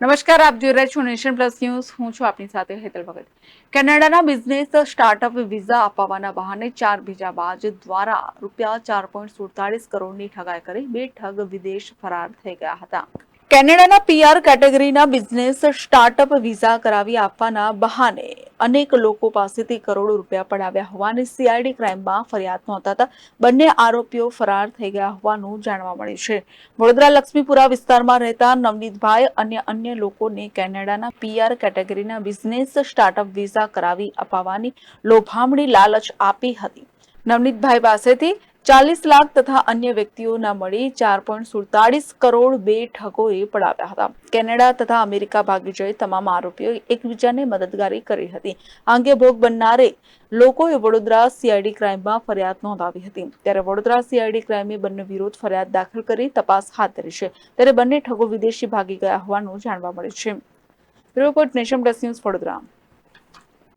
નમસ્કાર, આપ જોઈ રહ્યા છો નેશન પ્લસ ન્યૂઝ. હું છું આપની સાથે હેતલ ભગત. કેનેડાના બિઝનેસ સ્ટાર્ટઅપ વિઝા અપાવવાના બહાને ચાર બીજાબાજ દ્વારા રૂપિયા ચાર પોઈન્ટ સુડતાલીસ કરોડની ઠગાઈ કરી બે ઠગ વિદેશ ફરાર થઈ ગયા હતા. કેનેડાના પીઆર કેટેગરીના બિઝનેસ સ્ટાર્ટઅપ વિઝા કરાવી આપવાના બહાને અનેક લોકો પાસેથી કરોડો રૂપિયા પડાવ્યા હોવાની સીઆઈડી ક્રાઇમમાં ફરિયાદ નોંધાતા બંને આરોપીઓ ફરાર થઈ ગયા હોવાનું જાણવા મળ્યું છે. વડોદરા લક્ષ્મીપુરા વિસ્તારમાં રહેતા નવનીતભાઈ અને અન્ય લોકોને કેનેડાના પીઆર કેટેગરીના બિઝનેસ સ્ટાર્ટઅપ વિઝા કરાવી અપાવવાની લોભામણી લાલચ આપી હતી. નવનીતભાઈ પાસેથી ચાલીસ લાખ તથા અન્ય વ્યક્તિઓના મળી ચાર પોઈન્ટ સુડતાલીસ કરોડ બે ઠગોએ પડાવ્યા હતા. કેનેડા તથા અમેરિકા ભાગી જઈ તમામ આરોપીઓએ એકબીજાને મદદગારી કરી હતી. આ અંગે ભોગ બનનારે લોકોએ વડોદરા સીઆઈડી ક્રાઇમમાં ફરિયાદ નોંધાવી હતી. ત્યારે વડોદરા સીઆઈડી ક્રાઇમે બંને વિરોધ ફરિયાદ દાખલ કરી તપાસ હાથ ધરી છે. ત્યારે બંને ઠગો વિદેશી ભાગી ગયા હોવાનું જાણવા મળ્યું છે. Report nation plus news Vadodara.